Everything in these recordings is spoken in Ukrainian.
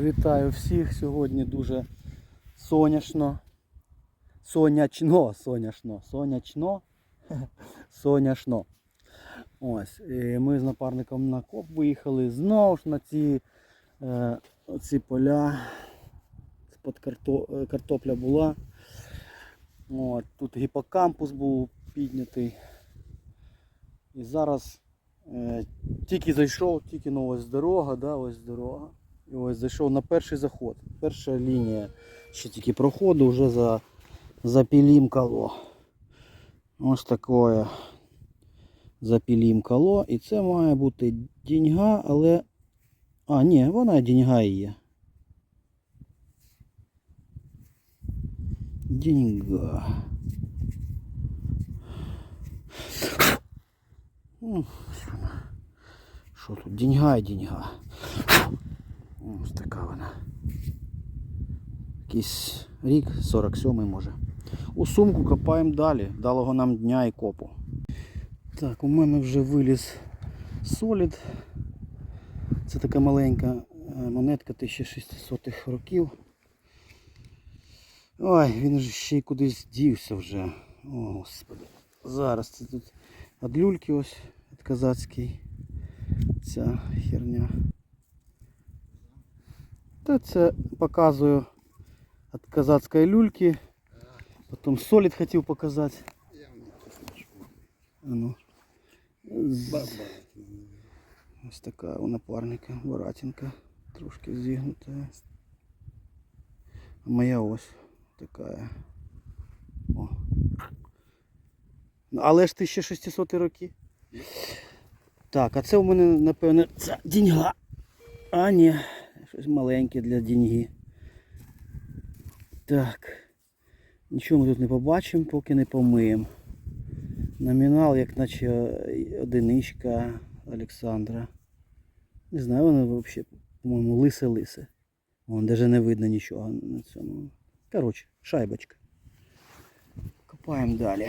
Вітаю всіх. Сьогодні дуже сонячно. Сонячно, сонячно, сонячно, сонячно. Ось. І ми з напарником на коп виїхали знову ж на ці, е, ці поля. З-под карто, е, картопля була. От, тут гіпокампус був піднятий. І зараз е, тільки зайшов, тільки ну, ось дорога, да, ось дорога. І ось зайшов на перший заход. Перша лінія ще тільки проходу, вже за, запілімкало. Ось таке запілімкало. І це має бути діньга, але. А, ні, вона діньга і є. Діньга. Ну. Що тут? Діньга і діньга. Ось така вона. Якийсь рік, 47-й може. У сумку копаємо далі. Далого нам дня і копу. Так, у мене вже виліз солід. Це така маленька е, монетка 1600-х років. Ой, він же ще й кудись дівся вже. О, господи. Зараз це тут від люльки ось від казацький. Ця херня. Та це показую від казацької люльки. Потім солід хотів показати. Ну. З- Ось така у напарника, баратинка. Трошки зігнута. А моя ось така. О. Ну, Але ж 1600 роки. Так, а це у мене, напевне, це діньга. А, ні, щось маленьке для діньги. Так. Нічого ми тут не побачимо, поки не помиємо. Номінал, як наче одиничка Олександра. Не знаю, воно взагалі, по-моєму, лисе-лисе. Вон навіть не видно нічого на цьому. Коротше, шайбочка. Копаємо далі.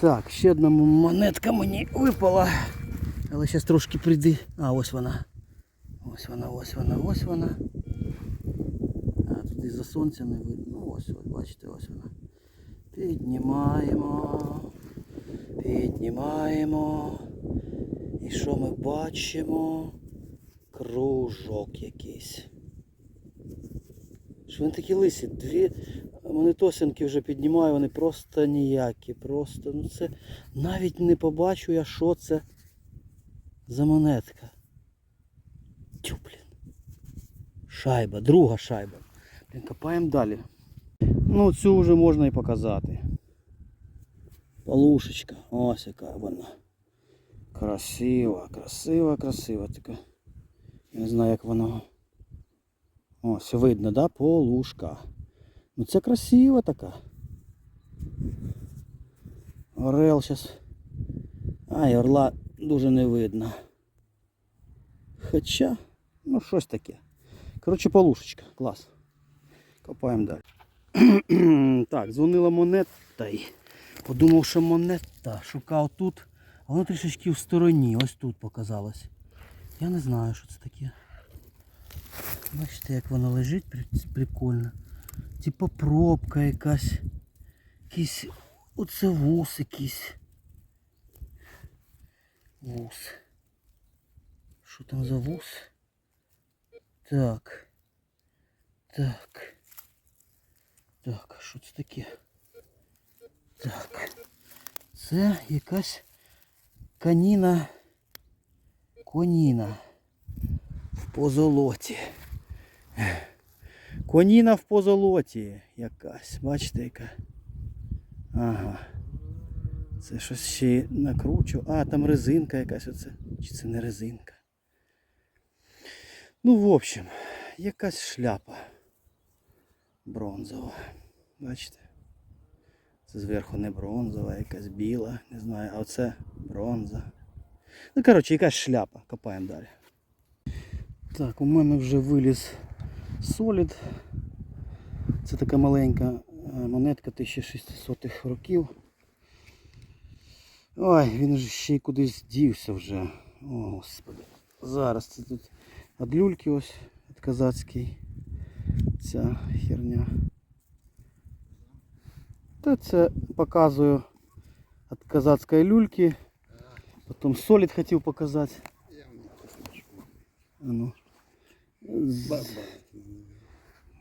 Так, ще одна монетка мені випала. Але зараз трошки прийди. А, ось вона. Ось вона, ось вона, ось вона. А тут із-за сонця не видно. Ну ось, ось, бачите, ось вона. Піднімаємо. Піднімаємо. І що ми бачимо? Кружок якийсь. Що вони такі лисі? Дві монетосинки вже піднімаю, вони просто ніякі. Просто, ну це навіть не побачу я, що це за монетка. Тю, блін. Шайба, друга шайба. Блін, копаємо далі. Ну цю вже можна і показати. Полушечка. Ось яка вона. Красива, красива, красива така. Не знаю як воно. Ось видно, да? Полушка. Ну це красива така. Орел зараз. Ай, орла дуже не видно. Хоча, ну щось таке. Коротше, полушечка. Клас. Копаємо далі. так, дзвонила монета. Подумав, що монета. Шукав тут. А воно трішечки в стороні. Ось тут показалось. Я не знаю, що це таке. Бачите, як воно лежить, прикольно. Типа пробка якась. Якийсь. Оце вус якийсь. Вус. Що там за вус? Так. Так. Так, що це таке? Так. Це якась каніна. Коніна. В позолоті. Коніна в позолоті якась. Бачите яка? Ага. Це щось ще накручу. А, там резинка якась оце. Чи це не резинка? Ну, в общем, якась шляпа бронзова. Бачите? Це зверху не бронзова, якась біла, не знаю, а оце бронза. Ну, коротше, якась шляпа. Копаємо далі. Так, у мене вже виліз солід. Це така маленька е, монетка 1600-х років. Ой, він же ще й кудись дівся вже. О, господи. Зараз це тут від люльки ось від казацький. Ця херня. Та це показую від казацької люльки. Потім солід хотів показати. А ну. З-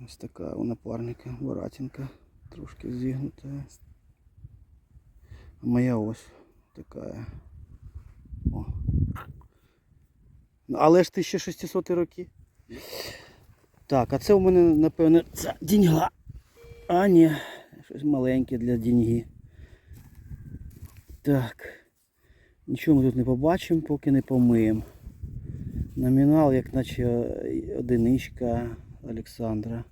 Ось така у напарника, баратинка, трошки зігнута. А моя ось така. О. Ну, Але ж 1600 роки. Так, а це у мене, напевно, це деньга. А, ні, щось маленьке для деньги. Так. Нічого ми тут не побачимо, поки не помиємо. Номінал, як наче одиничка Олександра.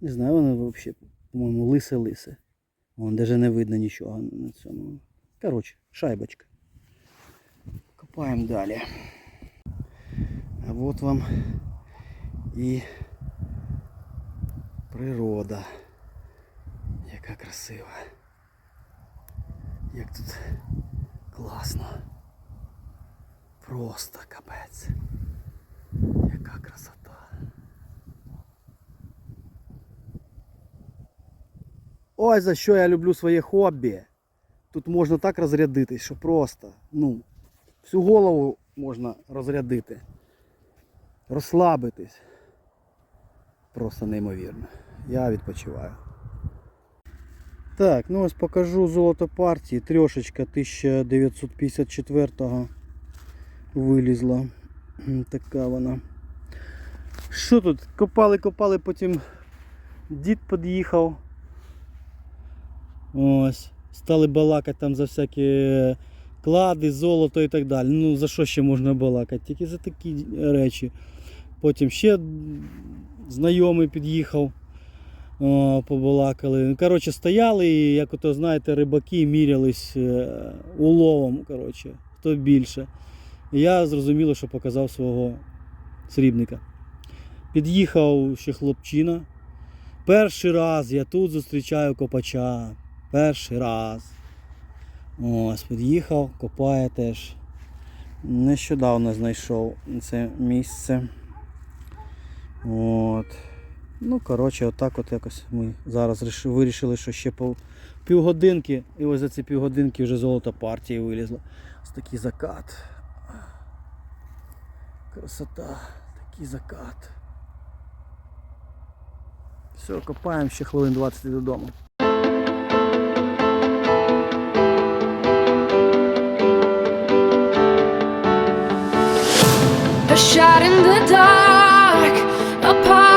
Не знаю, воно взагалі, по-моєму, лисе-лисе. Вон навіть не видно нічого на цьому. Коротше, шайбочка. Копаємо далі. А от вам і природа. Яка красива. Як тут класно. Просто капець. Яка красота. Ой, за що я люблю своє хобі. Тут можна так розрядитись, що просто, ну, всю голову можна розрядити. Розслабитись. Просто неймовірно. Я відпочиваю. Так, ну ось покажу золото партії. Трьошечка 1954-го вилізла. Така вона. Що тут? Копали, копали, потім дід під'їхав. Ось. Стали балакати там за всякі клади, золото і так далі. Ну за що ще можна балакати? Тільки за такі речі. Потім ще знайомий під'їхав. Побалакали. Ну, Коротше, стояли і, як ото знаєте, рибаки мірялись е, уловом. Коротше, хто більше. Я зрозуміло, що показав свого срібника. Під'їхав ще хлопчина. Перший раз я тут зустрічаю копача. Перший раз. Ось, під'їхав, копає теж. Нещодавно знайшов це місце. От. Ну, коротше, отак от якось ми зараз вирішили, що ще по півгодинки, і ось за ці півгодинки вже золото партії вилізло. Ось такий закат. Красота, такий закат. Все, копаємо ще хвилин 20 додому. Shot in the dark. apart.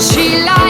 she lie?